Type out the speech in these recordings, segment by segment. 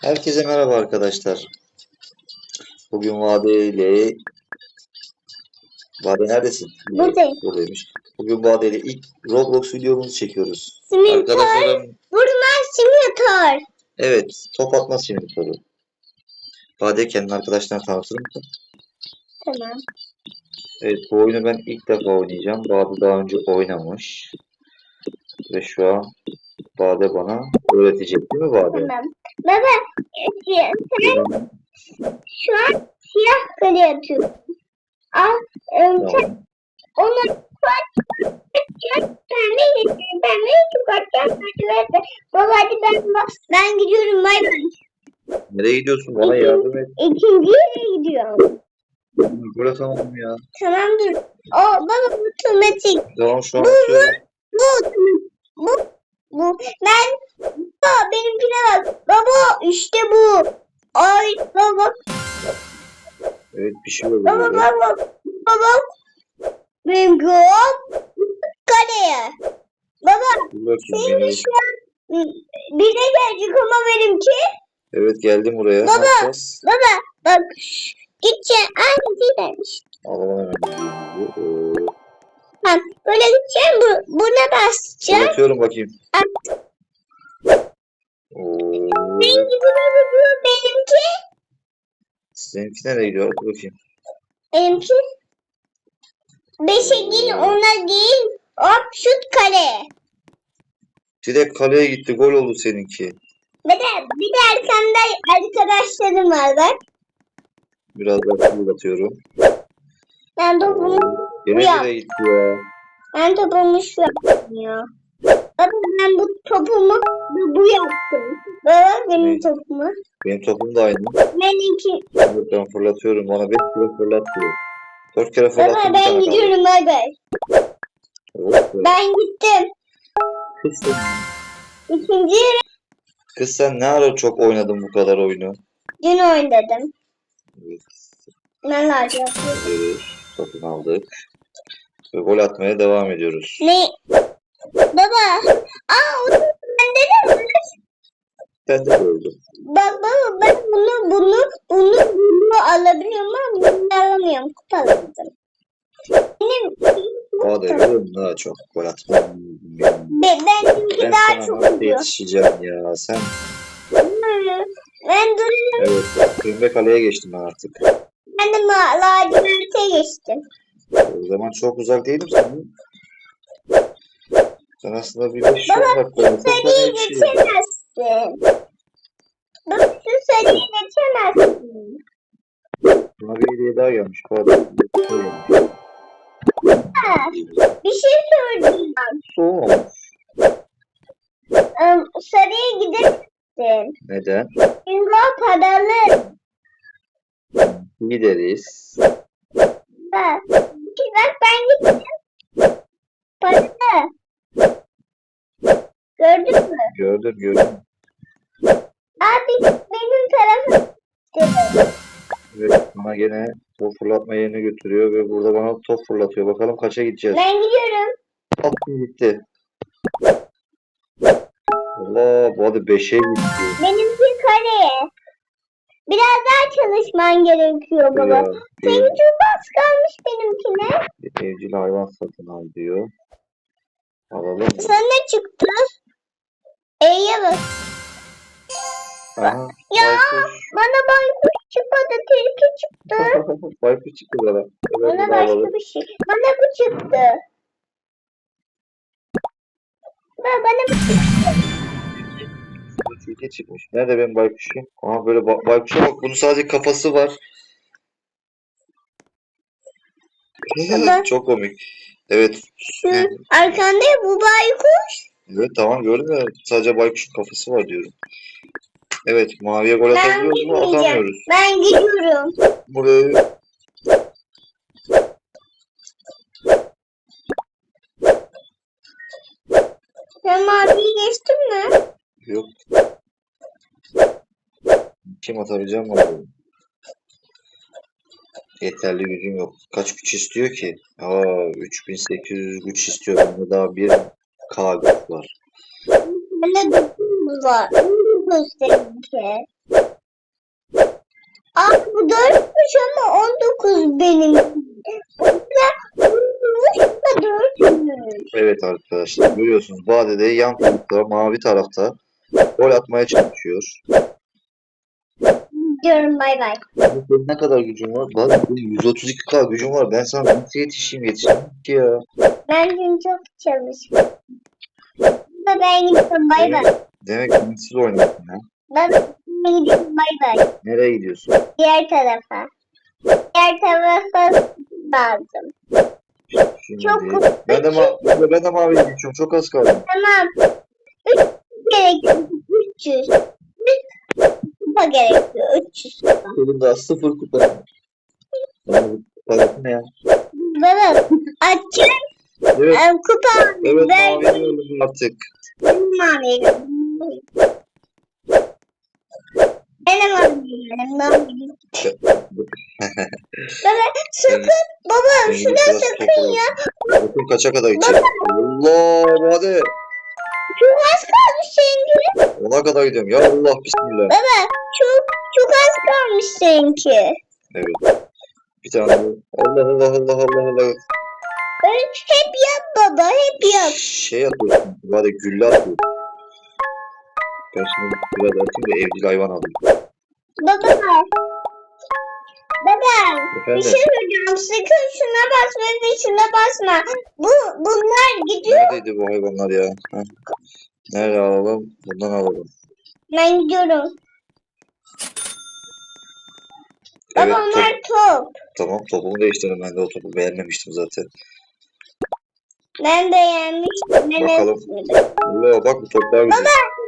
Herkese merhaba arkadaşlar. Bugün Vade ile Vade neredesin? Buradayım. Buradaymış. Bugün Vade ile ilk Roblox videomuzu çekiyoruz. Simülatör. Arkadaşlarım Vurma simülatör. evet top atma simülatörü. Vade kendini arkadaşlarına tanıtır mısın? Tamam. Evet bu oyunu ben ilk defa oynayacağım. Vade daha önce oynamış. Ve şu an Vade bana öğretecek değil mi Vade? Tamam. Baba e, sen şu an siyah kale atıyorsun. Al e, sen Tamam. onu Baba hadi ben, ben gidiyorum. Bay bay. Nereye gidiyorsun? Bana yardım et. İkinci yere gidiyorum. Buraya tamam ya. Tamam dur. O baba bu otomatik. Tamam şu an Bu, atıyorum. Bu, bu, bu. Ben, baba benimkine bak. Baba işte bu. Ay baba, Evet bir şey oldu. baba, burada. baba, baba. Benimki hop. Kaleye. Baba, Dur bakayım senin beni. şu an bize gelecek ama benimki. Evet geldim buraya. Baba. Yapacağız? Baba, bak. Gideceğim. Aynı demiş. Hemen. gidiyorum. Oo. Tamam, böyle gideceğim. Bu, buna basacağım. Fırlatıyorum bakayım. At. Oo. Benimki baba, bu benimki. Seninki nereye gidiyor? Dur bakayım. Benimki beşe değil ona değil. Hop şut kale. Direkt kaleye gitti. Gol oldu seninki. Bir de, bir de arkamda arkadaşlarım var bak. Biraz daha fırlatıyorum. Ben topumu, Gene Ya. nereye gitti ya? ben topumu şu yaptım ya. Baba ben bu topumu bu, yaptım. Baba benim Ne? topumu. Benim topum da aynı. Benimki. Evet, ben fırlatıyorum. Bana 5 kere fırlat diyor. 4 kere fırlattım. Baba bir ben tane kaldı. gidiyorum bay bay. Evet, evet. Ben gittim. Kız sen, İkinci kız sen ne ara çok oynadın bu kadar oyunu? dün oynadım. Evet. Ben lacivert. alıyoruz. Satın aldık. Ve gol atmaya devam ediyoruz. Ne? Baba. Aa o da bende de. Sen de gördün. Bak baba ben bunu bunu bunu bunu alabiliyorum ama bunu alamıyorum. Kupa alamadım. Benim Hadi görüyorum daha çok gol atmam. Be, benimki Ben daha çok oluyor. yetişeceğim ya. Sen Ben duruyorum. evet pembe kaleye geçtim ben artık. Ben de laciverte geçtim. O zaman çok uzak değilim sen. Sen aslında bir olsa Sarıyı sana yetişiyor. geçemezsin. Bak şu geçemezsin. Buna bir hediye daha gelmiş. Bu. Ha, bir şey söyleyeceğim. Soğuk. Im, Sarıya gidemezsin. Neden? Çünkü o paralı. Gideriz. Bak, bak ben gittim. Paralı. Gördün mü? Gördüm gördüm. Abi benim tarafım. Evet bana gene top fırlatma yerine götürüyor ve burada bana top fırlatıyor. Bakalım kaça gideceğiz. Ben gidiyorum. Attım gitti. Allah bu arada 5'e gitti. Benimki kareye. Biraz daha çalışman gerekiyor baba. Ya, Senin ev- çok az kalmış benimkine. evcil hayvan satın al diyor. Alalım mı? Sana ne çıktı? E'ye bak. Aha, Ya baykuş. bana baykuş çıkmadı. Tilki çıktı. baykuş çıktı bana. Evet, Bana başka bir şey. Bana bu çıktı. Bana, bana bu çıktı. Tilki çıkmış. Nerede benim baykuşum? Aha böyle ba- baykuşa bak. Bunun sadece kafası var. Çok komik. Evet. Şu arkanda bu baykuş. Evet tamam gördüm ya. Sadece baykuşun kafası var diyorum. Evet maviye gol Ben atabiliyoruz mu? Atamıyoruz. Ben gidiyorum. Buraya Sen maviyi geçtin mi? yok. Kim atabileceğim acaba? Yeterli gücüm yok. Kaç güç istiyor ki? Aa 3800 güç istiyor. Bende daha bir K güç var. Bende dokuz var. 19 seninki. Aa bu 4'müş ama 19 benim. Bu da 4'müş. Evet arkadaşlar görüyorsunuz Bade de yan tarafta mavi tarafta gol atmaya çalışıyor. Diyorum bay bay. Ne kadar gücün var? Benim 132k gücüm var. Ben sana nasıl yetişeyim yetişeyim ki ya. Ben dün çok çalıştım. Ben gidiyorum bay bay. Demek ki siz oynuyorsun ha. Ben gidiyorum bay bay. Nereye gidiyorsun? Diğer tarafa. Diğer tarafa lazım. Şimdi Çok ben de ma ben de, mavi geçiyorum. Çok az kaldı. Tamam. 3 gerekiyor. 300. 3 kupa gerekiyor. 300 kupa. Benim daha sıfır kupa. Bu Parası ne ya? Baba açacağım. Evet, Ee, kupa evet mavi artık. Mavi. Benim mavi. Benim mavi. Baba sakın. Baba şuna sakın ya. Bakın kaça kadar gidecek? Allah hadi. Çok az kalmış seninki. Ona kadar gidiyorum. Ya Allah bismillah. Baba çok çok az kalmış seninki. Evet. Bir tane. Allah Allah Allah Allah Allah. Hep yap baba hep yap. Şey atıyorsun. Hadi gülle atıyorsun. Ben şimdi biraz atayım da evcil hayvan alayım. Baba. Baba. Bir Efendim? şey söyleyeceğim. Sakın şuna basma ve şuna basma. Bu bunlar gidiyor. Neredeydi bu hayvanlar ya? Heh. Nerede alalım? Bundan alalım. Ben gidiyorum. Baba Evet top, onlar top. tamam topumu değiştirdim. Ben de o topu beğenmemiştim zaten. Ben beğenmiştim. Ben Bakalım. Allah bak bu toplar güzel.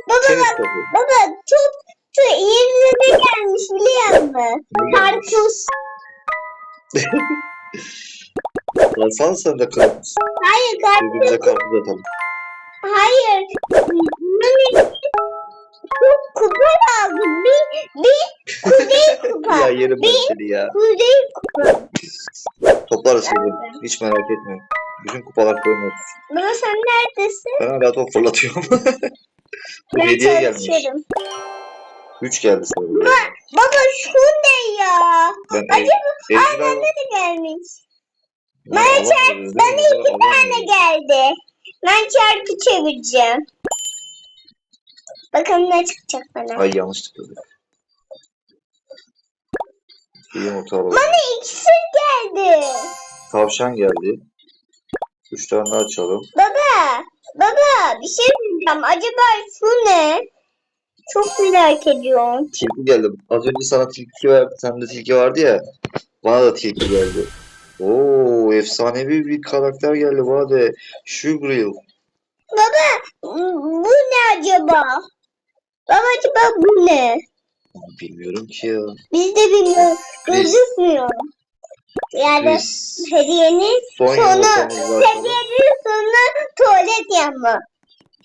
Baba Tenis bak. topu. Baba top şu yerine gelmiş biliyor musun? Karpuz. Alsana sen de karpuz. Hayır karpuz. Birbirimize karpuz atalım. Hayır. Bunun için çok kupa lazım. Bir, bir kuzey kupa. Ya yerim ben seni ya. kuzey kupa. Toplar ısırdım. Hiç merak etme. Bütün kupalar koyun olsun. Baba sen neredesin? Ben hala top fırlatıyorum. bu Ben hediye gelmiş. 3 geldi sana. bu. Baba şu ne ya? Ben Acaba bende de gelmiş. Bana mi? bana iki tane geldi. Ben çarpı çevireceğim. Bakalım ne çıkacak bana. Ay yanlış. Bir yumurta alalım. Bana iksir geldi. Tavşan geldi. 3 tane daha açalım. Baba, baba bir şey diyeceğim. Acaba şu ne? Çok merak ediyorum. Tilki geldi. Az önce sana tilki verdi. Sende tilki vardı ya. Bana da tilki geldi. Oo, efsanevi bir karakter geldi bana da. Sugril. Bu ne acaba? Baba acaba bu ne? Bilmiyorum ki ya. Biz de bilmiyoruz. Biz- Gözükmüyor. Yani Biz hediyenin son sonu, yumurtamız var. hediyenin sonu tuvalet yapma.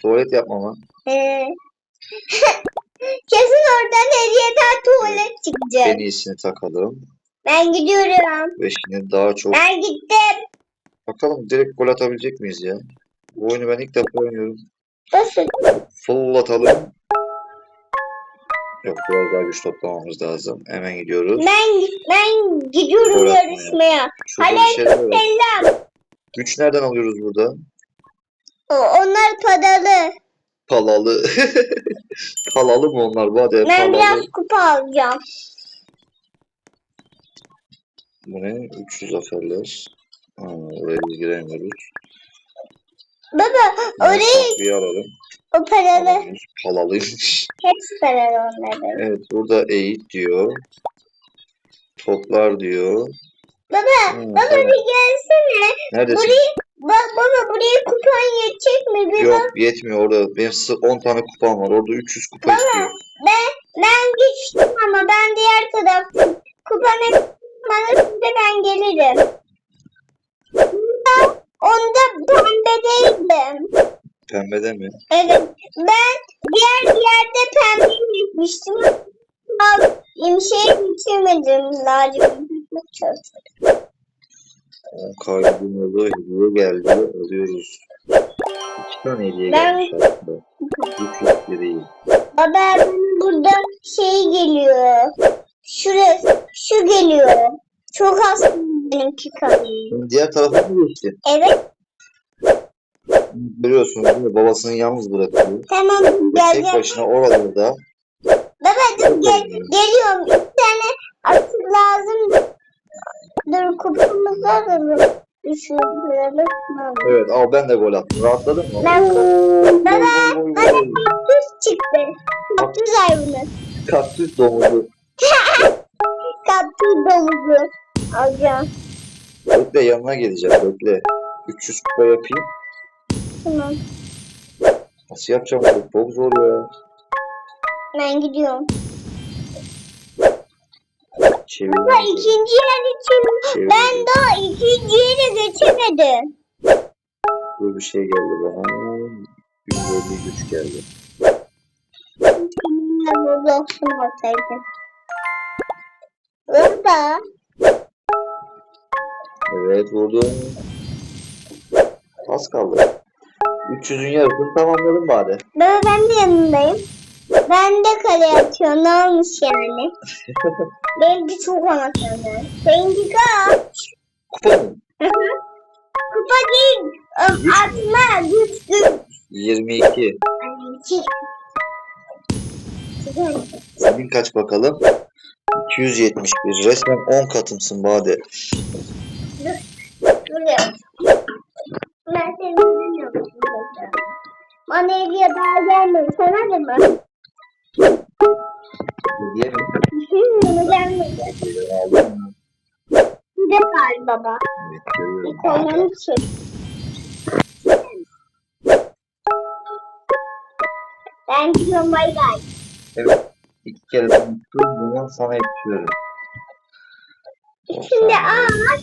Tuvalet yapmama. Ee, Kesin oradan hediyeden tuvalet En çıkacak. iyisini takalım. Ben gidiyorum. Ve şimdi daha çok Ben gittim. Bakalım direkt gol atabilecek miyiz ya? Bu oyunu ben ilk defa oynuyorum. Nasıl? Fırlatalım. Yok biraz daha güç toplamamız lazım. Hemen gidiyoruz. Ben ben gidiyorum Gol atmaya. yarışmaya. Selam. Güç nereden alıyoruz burada? O, onlar padalı. Palalı. Palalı mı onlar? Bu hadi Ben biraz palalı. kupa alacağım. Bu ne? 300 zaferler. Ha, oraya biz giremiyoruz. Baba orayı Bir alalım. O paralı. Palalıymış. Hepsi paralı onların. Evet burada eğit diyor. Toplar diyor. Baba Hmm, baba tamam. bir gelsene. Neredesin? Burayı bak baba buraya kupan yetecek mi? Bir bak. Yok yetmiyor orada. Benim sı- 10 tane kupam var. Orada 300 kupa istiyor. Ben ben geçtim ama ben diğer taraftayım. Kupanı bana şimdi ben gelirim. Onda, onda pembedeydim. Pembede mi? Evet. Ben diğer yerde pembe gitmiştim. Şey bitirmedim. Lacivert. 10 kaydın oldu. Hediye geldi. Alıyoruz. İki tane hediye Ben- gelmiş aslında. 300 değil. Baba burada şey geliyor. Şurası, şu geliyor. Çok az benimki kalıyor. Diğer tarafa mı geçti? Evet, Görüyorsunuz değil mi? Babasını yalnız bırakıyor. tamam Ve tek geleceğim. başına oralarda Baba dur gel, geliyorum. Bir tane atık lazım. Dur kupamızı alalım. Düşürelim. Evet al ben de gol attım. Rahatladın mı? Ben Baba, gol, bana kaktüs çıktı. Kaktüs hayvanı. Kaktüs domuzu. Kaktüs domuzu. Alacağım. Bekle yanına geleceğim bekle. 300 kupa yapayım. Tamam. Nasıl yapacağım bunu? Çok zor ya. Ben gidiyorum. Çevir. Baba ikinci yer için Çevir. ben daha ikinci yere geçemedim. Dur bir şey geldi bana. 150 güç geldi. Burada olsun olsaydı. Orada. Evet vurdum. Az kaldı. 300'ün yarısını tamamladım bari. Baba ben de yanındayım. Ben de kale atıyorum. Ne olmuş yani? Benimki çok senden. Seninki kaç? Hı hı. Kupa değil. Atma. Güç güç. 22. Anneci. Güzel. Senin kaç bakalım? 271. Resmen 10 katımsın Bade. Buraya. Ben seni bilmiyorum. Bana hediye daha gelmedi. Sana da mı? Diye mi? Hı, gelmedi. Bir de var baba. Evet görüyorum. Ekonomi çek. Ben gidiyorum bay bay. Evet. İki kere de unuttum. Bunu sana yapıyorum. Şimdi at.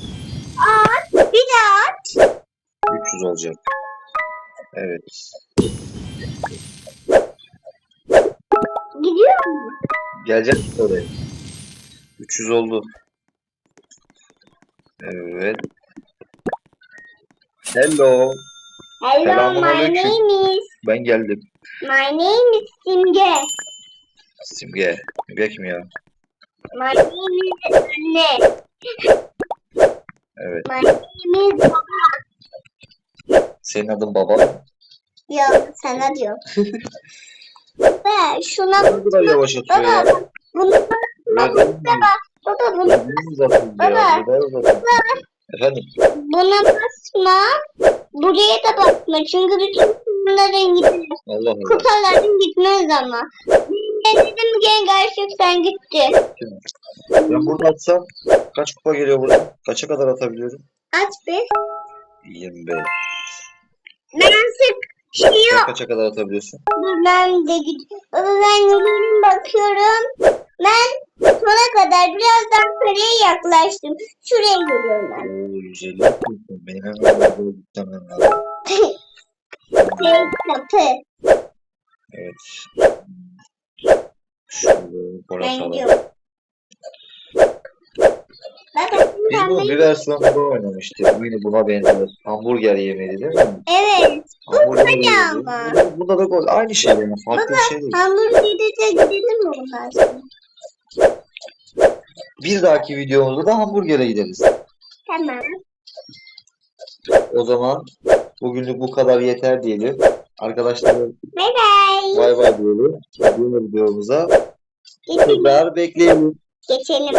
At. Bir de at. 300 olacak. Evet. Gidiyor mu? Gelecek oraya. 300 oldu. Evet. Hello. Hello, my Selamünaleyküm. name is. Ben geldim. My name is Simge. Simge. Simge kim ya? My name is Anne. Evet. My name is Baba. Senin adın baba? Yok sana diyor. Ve şuna Ne kadar yavaş atıyor baba ya. bak, bunu bak Öyle değil mi? baba baba bunu uzatın Baba. ya. Neden uzatın? Efendim? buna basma buraya da basma çünkü bütün bunların gider Allah Allah. kupaların gitmez ama ben dedim gel gerçekten gitti Ben burada atsam kaç kupa geliyor burada? Kaça kadar atabiliyorum? aç bir 25. şey Sen yok kaça kadar atabiliyorsun? Dur, ben de gidiyorum. Ben yürüyorum bakıyorum. Ben sona kadar birazdan kaleye yaklaştım. Şuraya geliyorum ben. Oo 150 yapıyorsun. Benim hemen orada gitmem lazım. Şey, kapı Evet. Şöyle ben gidiyorum Biz bunu bir versiyonda oynamıştık. Yine buna benziyor. Hamburger yemedi değil mi? Evet. Hamburger ne yemedi. ama? Bu- Bunda da gol. Aynı şey yani. Farklı bir şey değil. Hamburger'e de gidelim mi ondan sonra? Bir dahaki videomuzda da hamburgere gideriz. Tamam. O zaman bugünlük bu kadar yeter diyelim. Arkadaşlar Bay bay. bay bay diyelim. Diğer videomuza Geçelim. tekrar bekleyelim. Geçelim.